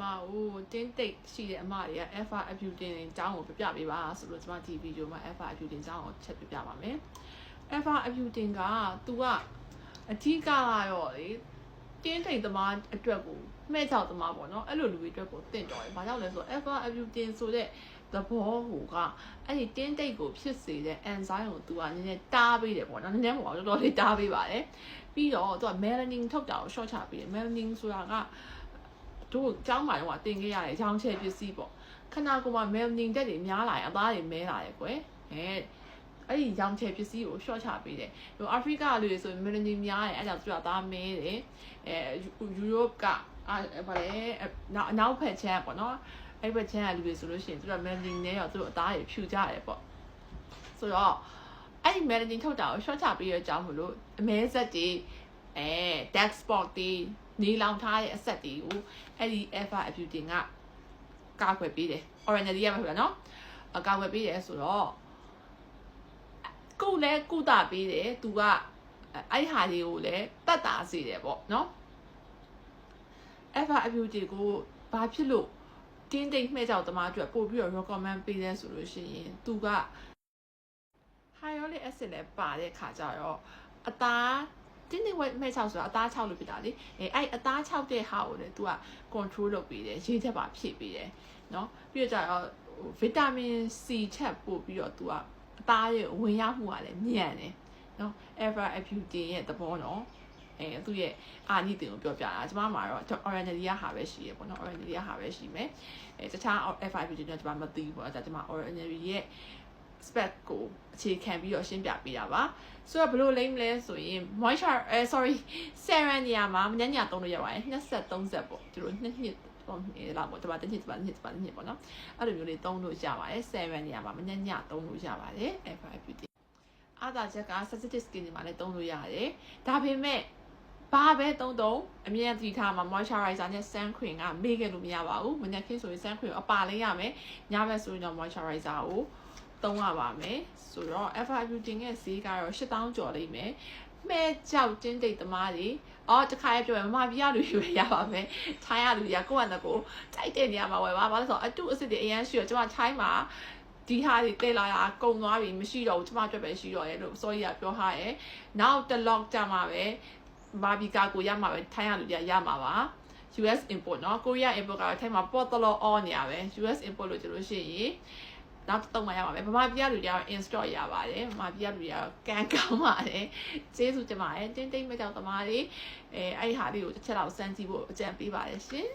မဦးတင်းတိတ်ရှိတဲ့အမတွေက alpha abutane အကြောင်းကိုပြပြပေးပါဆိုလို့ကျွန်မဒီဗီဒီယိုမှာ alpha abutane အကြောင်းကိုချက်ပြပြပါမယ် alpha abutane က तू ကအဓိကကတော့လေတင်းတိတ်သမားအတွက်ကိုမှဲ့ချောက်သမားပေါ့နော်အဲ့လိုလူတွေအတွက်ကိုတင့်တော်တယ်။ဘာကြောင့်လဲဆိုတော့ alpha abutane ဆိုတဲ့သဘောဟိုကအဲ့ဒီတင်းတိတ်ကိုဖြစ်စေတဲ့ enzyme ကို तू ကနည်းနည်းတားပေးတယ်ပေါ့နော်နည်းနည်းမဟုတ်ဘူးတော်တော်လေးတားပေးပါတယ်။ပြီးတော့ तू က melanin ထုတ်တာကို short ချပေးတယ် melanin ဆိုတာက တို့ကျောင်းမှာတော့တင်ခဲ့ရတယ်ရောင်းချဲပစ္စည်းပေါ့ခန္ဓာကိုယ်မှာမယ်လနီတက်တွေများလာရင်အသားတွေမဲလာတယ်ကွယ်အဲအဲ့ဒီရောင်ချယ်ပစ္စည်းကို short ချပေးတယ်ဟိုအာဖရိကလူတွေဆိုမယ်လနီများတယ်အဲ့ဒါသူကသားမဲတယ်အဲယူရိုပကအဲဘာလဲနောက်နောက်ဖက်ချမ်းပေါ့နော်အဲ့ဘက်ချမ်းကလူတွေဆိုလို့ရှိရင်သူကမယ်လနီနဲ့ရောသူတို့အသားတွေဖြူကြတယ်ပေါ့ဆိုတော့အဲ့ဒီ melanin ထုတ်တာကို short ချပြီးရကြအောင်မလို့အမဲဆက်တွေအဲ dark spot တွေ နေလောင်ထားတဲ့အဆက်တွေကိုအဲ့ဒီ alpha abutane ကကာကွယ်ပေးတယ် orange ရမှာဖြစ်ပါနော်အကာကွယ်ပေးတယ်ဆိုတော့ကုလဲကုသပေးတယ်သူကအဲ့ဟာတွေကိုလည်းတတ်တာစေတယ်ပေါ့နော် alpha abutane ကိုဘာဖြစ်လို့တင်းတိတ်မှဲ့ကြောက်သမားအတွက်ပို့ပြီးတော့ recommend ပေးတယ်ဆိုလို့ရှိရင်သူက hyaluronic acid လည်းပါတဲ့ခါကျတော့အသား တင်းတင်းဝိုက်မဲ့6ဆိုတာအသား6လို့ဖြစ်တာလေအဲအဲ့အသား6တဲ့ဟာကိုလည်းသူက control လုပ်ပေးတယ်ရေးချက်ပါဖြည့်ပေးတယ်နော်ပြီးတော့ကြာတော့ဗီတာမင် C ချက်ပို့ပြီးတော့သူကအသားရဲ့ဝင်ရောက်မှုကလည်းမြန်တယ်နော် ever abutin ရဲ့သဘောနော်အဲသူ့ရဲ့အာနိသင်ကိုပြောပြတာကျွန်မမှာတော့ Orangelia ဟာပဲရှိရပေါ့နော် Orangelia ဟာပဲရှိမယ်အဲတခြား FIP တွေတော့ကျွန်မမသိဘူးပေါ့ဒါကျွန်မ Orangelia ရဲ့ spec ကိုအခြေခံပြီးတော့ရှင်းပြပေးတာပါဆိုတော့ဘယ်လိုလိမ့်မလဲဆိုရင် moisture အဲ sorry serum နေရာမှာမညညသုံးလို့ရပါတယ်20 30ပေါ့သူတို့နှစ်နှစ်ပေါ့နေလာပေါ့တပါတစ်နှစ်တပါတစ်နှစ်တပါတစ်နှစ်ပေါ့နော်အဲ့လိုမျိုးလေးသုံးလို့ရပါတယ် serum နေရာမှာမညညသုံးလို့ရပါတယ် F5 beauty အားသာချက်က sensitive skin တွေမှာလည်းသုံးလို့ရတယ်ဒါပေမဲ့ဘာပဲတုံးတုံးအမြဲတမ်းထားမှာ moisturizer နဲ့ sun cream ကမေ့ခဲ့လို့မရပါဘူးမညခင်းဆိုရင် sun cream အပါလေးရမယ်ညဘက်ဆိုရင်တော့ moisturizer ကို သုံးရပါမယ်ဆိုတော့ alpha butane ရဲ့ဈေးကတော့8000ကျော်လိမ့်မယ်မဲကြောက်တင်းတိတ်သမားတွေအော်တခါရပြောရင်မမပြရလူရွေးရပါမယ်ထိုင်းရလူရကိုယ့်အနကိုတိုက်တဲ့နေရာမှာဝယ်ပါဘာလို့ဆိုတော့အတုအစ်စ်တွေအရန်ရှိတော့ကျွန်မထိုင်းမှာဒီဟာတွေတဲလာတာကုံသွားပြီမရှိတော့ဘူးကျမအတွက်ပဲရှိတော့ရဲ့လို့စောကြီးကပြောထားရဲ့နောက်တလော့ကြမှာပဲဘာဘီကာကိုရမှာပဲထိုင်းရလူရရမှာပါ US import เนาะ Korea import ကတော့ထိုင်းမှာပေါ်တလော on နေရပဲ US import လို့ကြလို့ရှိရင် နောက်တော့မှရပါမယ်ဗမာပြည်လူတွေကတော့ install ရပါတယ်ဗမာပြည်လူတွေကတော့ကန်ကောင်းပါတယ်ကျေးဇူးတင်ပါတယ်တင်းတိတ်မကြောက်သမားတွေအဲအဲ့ဒီဟာလေးကိုတစ်ချက်တော့စမ်းကြည့်ဖို့အကြံပေးပါတယ်ရှင်